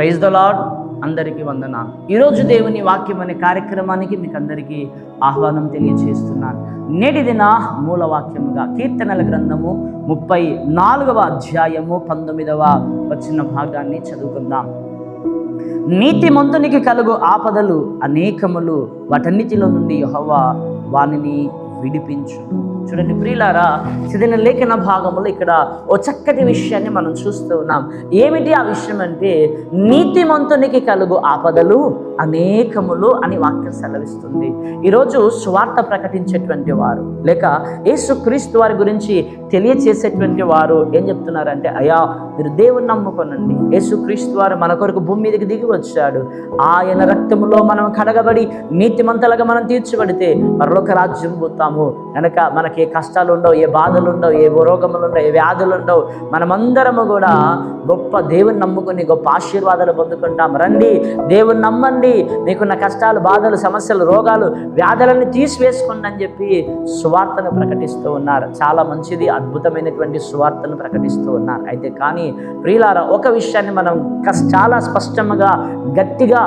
Praise the lord అందరికీ వందన ఈరోజు దేవుని వాక్యం అనే కార్యక్రమానికి మీకు అందరికీ ఆహ్వానం తెలియజేస్తున్నాను. నేటి దిన మూల వాక్యముగా కీర్తనల గ్రంథము ముప్పై నాలుగవ అధ్యాయము పంతొమ్మిదవ వచ్చిన భాగాన్ని చదువుకుందాం. నీతిమంతునికి కలుగు ఆపదలు అనేకములు వాటన్నిటిలో నుండి యహోవా వానిని విడిపించు చూడండి ప్రియులారా చదివిన లేఖన భాగంలో ఇక్కడ ఓ చక్కటి విషయాన్ని మనం చూస్తూ ఉన్నాం. ఏమిటి ఆ విషయం అంటే నీతిమంతునికి కలుగు ఆపదలు అనేకములు అని వాక్యం సెలవిస్తుంది. ఈరోజు స్వార్థ ప్రకటించేటువంటి వారు లేక యేసుక్రీస్తు వారి గురించి తెలియచేసేటువంటి వారు ఏం చెప్తున్నారంటే అయ్యా మీరు దేవుని నమ్ముకొనండి. యేసుక్రీస్తు వారు మన కొరకు భూమి మీదకి దిగి వచ్చాడు. ఆయన రక్తములో మనం కడగబడి నీతిమంతలుగా మనం తీర్చబడితే మరొక రాజ్యం పోతాము. కనుక మనకి ఏ కష్టాలు ఉండవు ఏ బాధలు ఉండవు ఏ రోగములు ఉండవు ఏ వ్యాధులు ఉండవు మనమందరము కూడా గొప్ప దేవుని నమ్ముకుని గొప్ప ఆశీర్వాదాలు పొందుకుంటాం. రండి దేవుని నమ్మండి. మీకున్న కష్టాలు బాధలు సమస్యలు రోగాలు వ్యాధులను తీసివేసుకోండి అని చెప్పి సువార్తను ప్రకటిస్తూ ఉన్నారు. చాలా మంచిది అద్భుతమైనటువంటి సువార్తను ప్రకటిస్తూ ఉన్నారు. అయితే కానీ ప్రియులారా ఒక విషయాన్ని మనం చాలా స్పష్టంగా గట్టిగా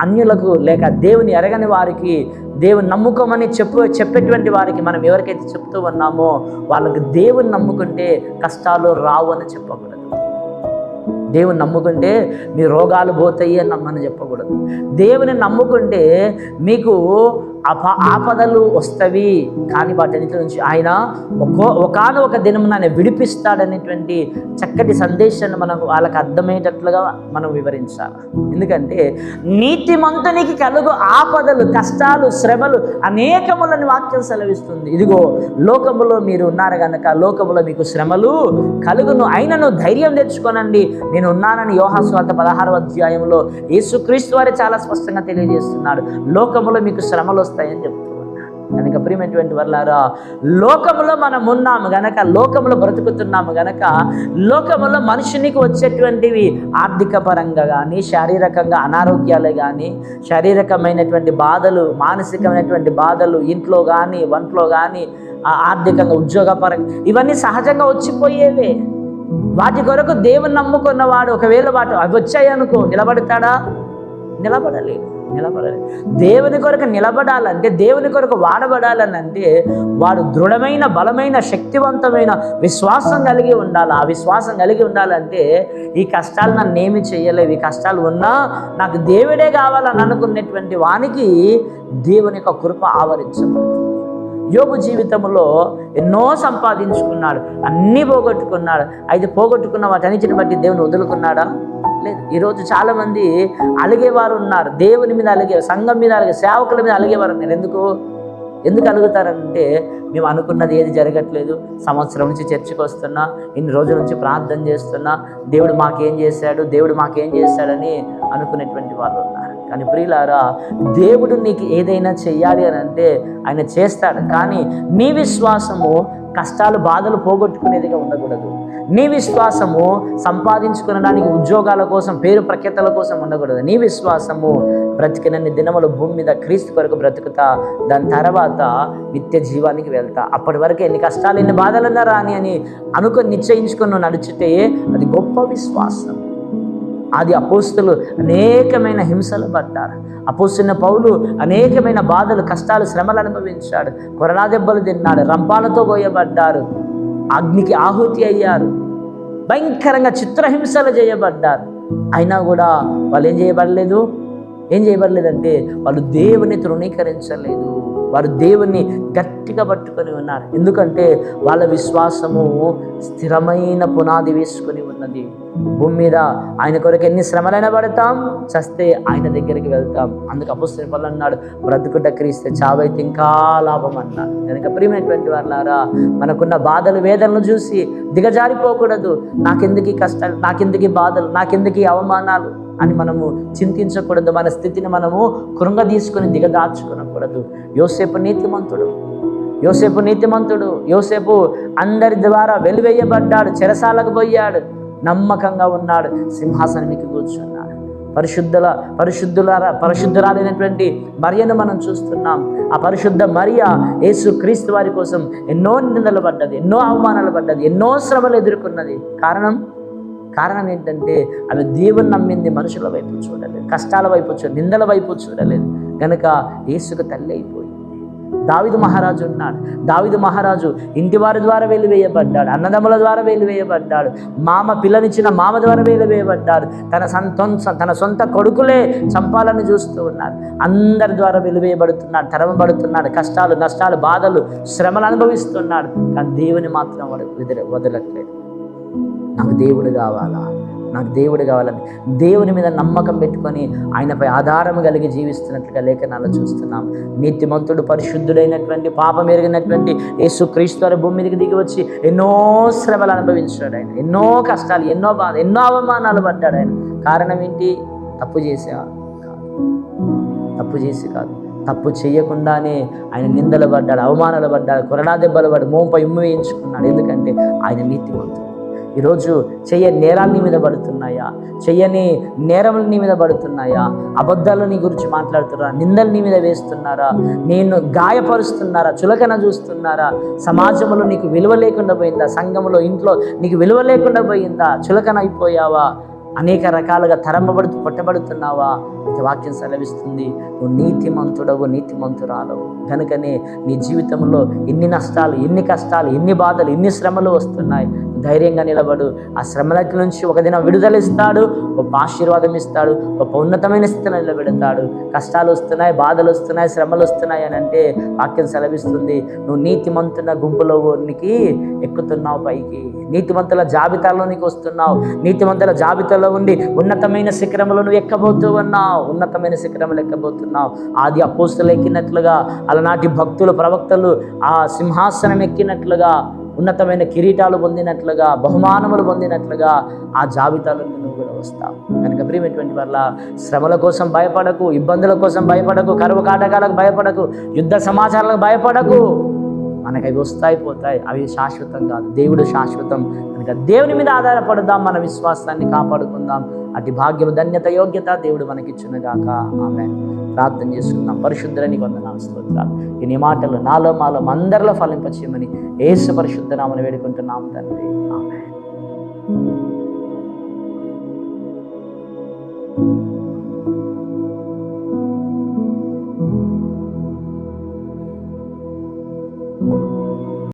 అన్యులకు లేక దేవుని ఎరగని వారికి దేవుని నమ్ముకోమని చెప్పు చెప్పేటువంటి వారికి మనం ఎవరికైతే చెప్తూ ఉన్నామో వాళ్ళకి దేవుని నమ్ముకుంటే కష్టాలు రావు అని చెప్పకూడదు. దేవుని నమ్ముకుంటే మీ రోగాలు పోతాయి అని నమ్మని చెప్పకూడదు. దేవుని నమ్ముకుంటే మీకు అప ఆపదలు వస్తవి కానీ వాటన్నిటి నుంచి ఆయన ఒక్కో ఒకనొక దినం ఆయన విడిపిస్తాడనేటువంటి చక్కటి సందేశాన్ని మనకు వాళ్ళకి అర్థమయ్యేటట్లుగా మనం వివరించాలి. ఎందుకంటే నీతిమంతునికి కలుగు ఆపదలు కష్టాలు శ్రమలు అనేకములని వాక్యం సెలవిస్తుంది. ఇదిగో లోకములో మీరు ఉన్నారు కనుక లోకములో మీకు శ్రమలు కలుగును అయినను ధైర్యం తెచ్చుకోనండి. నేను ఉన్నానని యోహాస్వార్థ పదహారవ అధ్యాయంలో యేసుక్రీస్తు వారే చాలా స్పష్టంగా తెలియజేస్తున్నాడు. లోకములో మీకు శ్రమలు వస్తాయని చెప్తూ ఉన్నాడు కనుక ప్రియమైనటువంటి వాళ్ళారా లోకములో మనం ఉన్నాము గనక లోకములో బ్రతుకుతున్నాము గనక లోకములో మనుషునికి వచ్చేటువంటివి ఆర్థిక పరంగా కానీ శారీరకంగా అనారోగ్యాలే కానీ శారీరకమైనటువంటి బాధలు మానసికమైనటువంటి బాధలు ఇంట్లో కానీ వంటలో కానీ ఆర్థికంగా ఉద్యోగపరంగా ఇవన్నీ సహజంగా వచ్చిపోయేవే. వాటి కొరకు దేవుని నమ్ముకున్నవాడు ఒకవేళ వాటి అవి వచ్చాయనుకో నిలబడతాడా? నిలబడలేడు. నిలబడాలి దేవుని కొరకు నిలబడాలంటే దేవుని కొరకు వాడబడాలని అంటే వాడు దృఢమైన బలమైన శక్తివంతమైన విశ్వాసం కలిగి ఉండాలి. ఆ విశ్వాసం కలిగి ఉండాలంటే ఈ కష్టాలు నన్ను ఏమి చేయలేవు. ఈ కష్టాలు ఉన్నా నాకు దేవుడే కావాలని అనుకునేటువంటి వానికి దేవుని యొక్క కృప ఆవరించబడుతుంది. యోగు జీవితంలో ఎన్నో సంపాదించుకున్నాడు అన్నీ పోగొట్టుకున్నాడు. అయితే పోగొట్టుకున్న వాటన్నిటిని బట్టి దేవుని వదులుకున్నాడా? లేదు. ఈరోజు చాలామంది అలిగేవారు ఉన్నారు. దేవుని మీద అలిగే సంఘం మీద అలిగే సేవకుల మీద అలిగేవారు ఉన్నారు. ఎందుకు? ఎందుకు అలుగుతారంటే మేము అనుకున్నది ఏది జరగట్లేదు. సంవత్సరం నుంచి చర్చికి వస్తున్నా ఇన్ని రోజుల నుంచి ప్రార్థన చేస్తున్నా దేవుడు మాకేం చేశాడు దేవుడు మాకేం చేశాడని అనుకునేటువంటి వాళ్ళు ఉన్నారు. కానీ ప్రియులారా దేవుడు నీకు ఏదైనా చెయ్యాలి అని అంటే ఆయన చేస్తాడు. కానీ నీ విశ్వాసము కష్టాలు బాధలు పోగొట్టుకునేదిగా ఉండకూడదు. నీ విశ్వాసము సంపాదించుకునడానికి ఉద్యోగాల కోసం పేరు ప్రఖ్యాతల కోసం ఉండకూడదు. నీ విశ్వాసము బ్రతికినన్ని దినములు భూమి మీద క్రీస్తు కొరకు బ్రతుకుతా దాని తర్వాత నిత్య జీవానికి వెళ్తా. అప్పటి వరకు ఎన్ని కష్టాలు ఎన్ని బాధలున్నా రాని అని అనుకొని నిశ్చయించుకొని నడిచితే అది గొప్ప విశ్వాసం. అది అపోస్తులు అనేకమైన హింసలు పడ్డారు. అపోస్తున్న పౌలు అనేకమైన బాధలు కష్టాలు శ్రమలు అనుభవించాడు. కొరడా దెబ్బలు తిన్నాడు రంపాలతో పోయబడ్డారు అగ్నికి ఆహుతి అయ్యారు భయంకరంగా చిత్రహింసలు చేయబడ్డారు. అయినా కూడా వాళ్ళు ఏం చేయబడలేదు? ఏం చేయబడలేదంటే వాళ్ళు దేవుని తృణీకరించలేదు. వారు దేవుని గట్టిగా పట్టుకొని ఉన్నారు. ఎందుకంటే వాళ్ళ విశ్వాసము స్థిరమైన పునాది వేసుకొని ఉన్నది. భూమి మీద ఆయన కొరకు ఎన్ని శ్రమలైనా పడతాం చస్తే ఆయన దగ్గరికి వెళ్తాం. అందుకు అపుస్తల అన్నాడు బ్రతుకుట క్రీస్తే చావైతే ఇంకా లాభం అన్నాడు కనుక ప్రియమైనటువంటి వాళ్ళారా మనకున్న బాధలు వేదనలు చూసి దిగజారిపోకూడదు. నాకెందుకు ఈ కష్టాలు నాకెందుకు బాధలు నాకెందుకు అవమానాలు? అని మనము చింతించకూడదు. మన స్థితిని మనము కృంగ తీసుకొని దిగదార్చుకునకూడదు. యోసేపు నీతిమంతుడు. యోసేపు నీతిమంతుడు. యోసేపు అందరి ద్వారా వెలివేయబడ్డాడు. చెరసాలకు పోయాడు. నమ్మకంగా ఉన్నాడు. సింహాసనానికి కూర్చున్నాడు. పరిశుద్ధుల పరిశుద్ధుల పరిశుద్ధురాలైనటువంటి మరియను మనం చూస్తున్నాం. ఆ పరిశుద్ధ మరియ యేసు క్రీస్తు వారి కోసం ఎన్నో నిందలు పడ్డది ఎన్నో అవమానాలు పడ్డది ఎన్నో శ్రమలు ఎదుర్కొన్నది. కారణం? కారణం ఏంటంటే ఆమె దేవుని నమ్మింది మనుషుల వైపు చూడలేదు కష్టాల వైపు చూడ నిందల వైపు చూడలేదు. కనుక యేసుకు తల్లి అయిపోయింది. దావిదు మహారాజు ఉన్నాడు. దావిదు మహారాజు ఇంటి వారి ద్వారా వెలివేయబడ్డాడు అన్నదమ్ముల ద్వారా వెలివేయబడ్డాడు మామ పిల్లనిచ్చిన మామ ద్వారా వెలివేయబడ్డాడు. తన సొంత తన సొంత కొడుకులే చంపాలని చూస్తూ ఉన్నారు. అందరి ద్వారా వెలివేయబడుతున్నాడు తరమబడుతున్నాడు కష్టాలు నష్టాలు బాధలు శ్రమలు అనుభవిస్తున్నాడు. కానీ దేవుని మాత్రం వాడు వదిల వదలట్లేదు. నాకు దేవుడు కావాలా? నాకు దేవుడు కావాలని దేవుని మీద నమ్మకం పెట్టుకొని ఆయనపై ఆధారం కలిగి జీవిస్తున్నట్లుగా లేఖనాలు చూస్తున్నాం. నీతిమంతుడు పరిశుద్ధుడైనటువంటి పాపం ఎరిగినటువంటి యేసు వారి భూమి మీదకి దిగి వచ్చి ఎన్నో శ్రమలు అనుభవించాడు ఆయన. ఎన్నో కష్టాలు ఎన్నో బాధ ఎన్నో అవమానాలు పడ్డాడు ఆయన. కారణం ఏంటి? తప్పు చేసా కాదు. తప్పు చేసి కాదు. తప్పు చేయకుండానే ఆయన నిందలు పడ్డాడు అవమానాలు పడ్డాడు కొరడా దెబ్బలు పడ్డాడు మోంపై ఉమ్ము వేయించుకున్నాడు. ఎందుకంటే ఆయన నీతిమంతుడు. ఈరోజు చెయ్య నేరాలు నీ మీద పడుతున్నాయా? చెయ్యని నేరములు నీ మీద పడుతున్నాయా? అబద్ధాలు నీ గురించి మాట్లాడుతున్నారా? నిందలు నీ మీద వేస్తున్నారా? నేను గాయపరుస్తున్నారా? చులకన చూస్తున్నారా? సమాజంలో నీకు విలువ లేకుండా పోయిందా? సంఘంలో ఇంట్లో నీకు విలువ లేకుండా పోయిందా? చులకన అయిపోయావా? అనేక రకాలుగా తరమబడుతూ కొట్టబడుతున్నావా? అయితే వాక్యం సెలవిస్తుంది నువ్వు నీతిమంతుడవు నీతిమంతురాలవు. కనుకనే నీ జీవితంలో ఎన్ని నష్టాలు ఎన్ని కష్టాలు ఎన్ని బాధలు ఎన్ని శ్రమలు వస్తున్నాయి? ధైర్యంగా నిలబడు. ఆ శ్రమలకి నుంచి ఒక దిన విడుదల ఇస్తాడు గొప్ప ఆశీర్వాదం ఇస్తాడు గొప్ప ఉన్నతమైన స్థితిలో నిలబెడతాడు. కష్టాలు వస్తున్నాయి బాధలు వస్తున్నాయి శ్రమలు వస్తున్నాయి అని అంటే వాక్యం సెలవిస్తుంది. నువ్వు నీతిమంతున్న గుంపులోనికి ఎక్కుతున్నావు పైకి. నీతిమంతుల జాబితాలోనికి వస్తున్నావు. నీతిమంతుల జాబితాలో ఉండి ఉన్నతమైన శిఖరములు నువ్వు ఎక్కబోతూ ఉన్నావు. ఉన్నతమైన శిఖరములు ఎక్కబోతున్నావు. ఆది అపోస్తులు ఎక్కినట్లుగా అలనాటి భక్తులు ప్రవక్తలు ఆ సింహాసనం ఎక్కినట్లుగా ఉన్నతమైన కిరీటాలు పొందినట్లుగా బహుమానములు పొందినట్లుగా ఆ జాబితాలో నువ్వు కూడా వస్తావు. కనుక ప్రియమైనటువంటి వల్ల శ్రమల కోసం భయపడకు ఇబ్బందుల కోసం భయపడకు కరువు కాటకాలకు భయపడకు యుద్ధ సమాచారాలకు భయపడకు. మనకి అవి వస్తాయి పోతాయి. అవి శాశ్వతం కాదు. దేవుడు శాశ్వతం. కనుక దేవుని మీద ఆధారపడదాం మన విశ్వాసాన్ని కాపాడుకుందాం. అతి భాగ్యము ధన్యత యోగ్యత దేవుడు మనకిచ్చునుగాక. ఆమె ప్రార్థన చేస్తున్నాం పరిశుద్ధులని కొందనాలు స్తోత్రాలు. ఈ నీ మాటలు నాలో మాలో అందరిలో ఫలింపచేయమని ఏసు పరిశుద్ధ నామని వేడుకుంటున్నాం తండ్రి. ఆమె